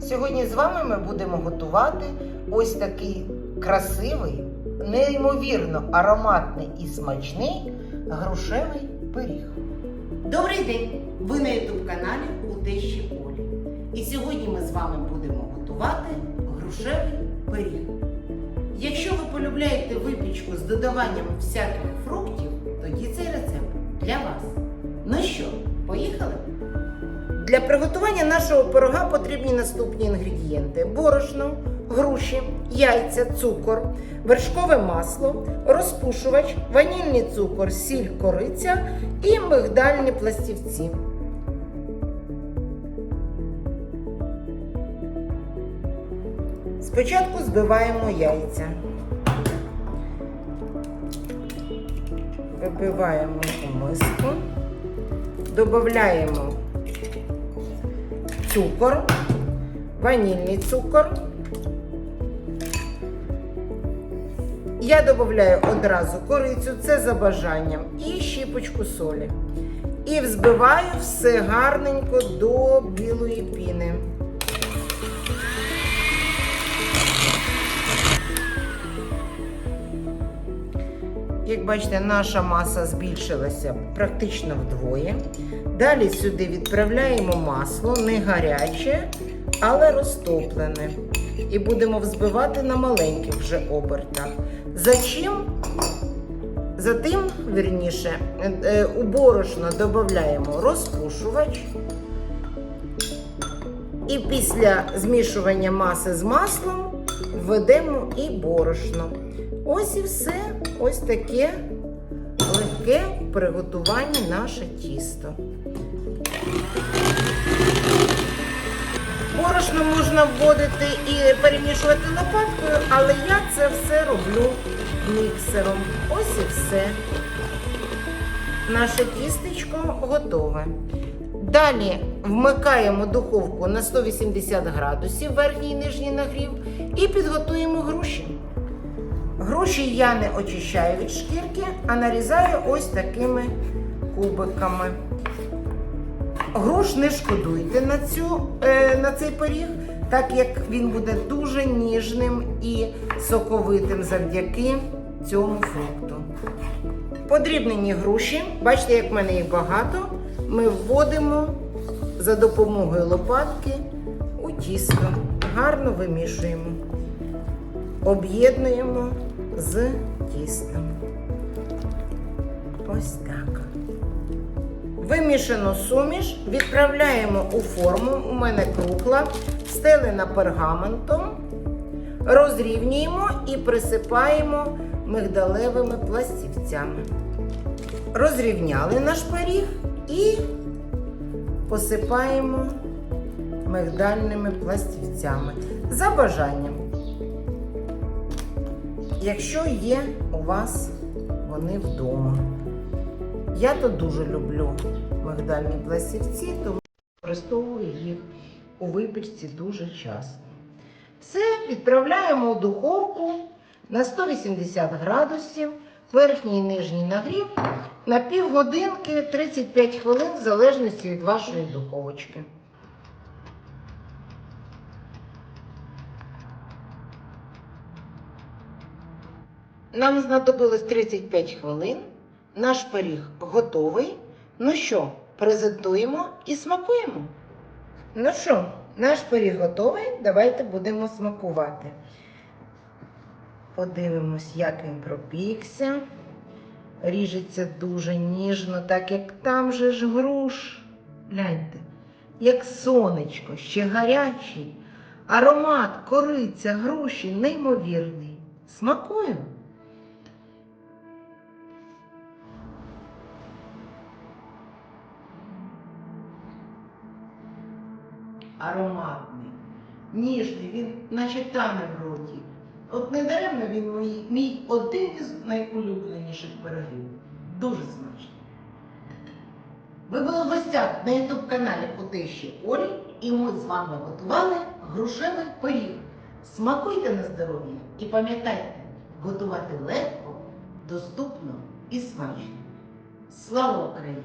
Сьогодні з вами ми будемо готувати ось такий красивий, неймовірно ароматний і смачний грушевий пиріг. Добрий день! Ви на youtube каналі у Тещі Олі. І сьогодні ми з вами будемо готувати грушевий пиріг. Якщо ви полюбляєте випічку з додаванням всяких фруктів, тоді цей рецепт для вас. Ну що? Для приготування нашого пирога потрібні наступні інгредієнти: борошно, груші, яйця, цукор, вершкове масло, розпушувач, ванільний цукор, сіль, кориця і мигдальні пластівці. Спочатку збиваємо яйця. Вибиваємо у миску, додаємо цукор, ванільний цукор. Я додаю одразу корицю, це за бажанням, і щіпочку солі. І взбиваю все гарненько до білої Як бачите, наша маса збільшилася практично вдвоє. Далі сюди відправляємо масло, не гаряче, але розтоплене. І будемо взбивати на маленьких вже обертах. За чим? Затим, вірніше, е, е, у борошно додаємо розпушувач. І після змішування маси з маслом введемо і борошно. Ось і все. Ось таке легке в приготуванні наше тісто. Борошно можна вводити і перемішувати лопаткою, але я це все роблю міксером. Ось і все. Наше тістечко готове. Далі вмикаємо духовку на 180 градусів, верхній і нижній нагрів, і підготуємо груші. Груші я не очищаю від шкірки, а нарізаю ось такими кубиками. Груш не шкодуйте на, цю, е, на цей пиріг, так як він буде дуже ніжним і соковитим завдяки цьому фрукту. Подрібнені груші, бачите, як в мене їх багато, ми вводимо за допомогою лопатки у тісто. Гарно вимішуємо. Об'єднуємо з тістом. Ось так. Вимішану суміш відправляємо у форму. У мене кругла, стелена пергаментом, розрівнюємо і присипаємо мигдалевими пластівцями. Розрівняли наш пиріг і посипаємо мигдальними пластівцями за бажанням. Якщо є у вас вони вдома. Я то дуже люблю мигдальні пластівці, тому використовую їх у випічці дуже часто. Все відправляємо у духовку на 180 градусів, верхній і нижній нагрів на півгодинки 35 хвилин, в залежності від вашої духовочки. Нам знадобилось 35 хвилин. Наш пиріг готовий. Ну що, презентуємо і смакуємо. Ну що, наш пиріг готовий. Давайте будемо смакувати. Подивимось, як він пропікся. Ріжеться дуже ніжно, так як там же ж груш. Гляньте, як сонечко, ще гарячий. Аромат, кориця, груші неймовірний. Смакуємо. Ароматний, ніжний, він наче тане в роті. От не даремно він мій, мій один із найулюбленіших пирогів. Дуже смачний. Ви були в гостях на ютуб каналі Потищі Олі, і ми з вами готували грушевий пиріг. Смакуйте на здоров'я і пам'ятайте, готувати легко, доступно і смачно. Слава Україні!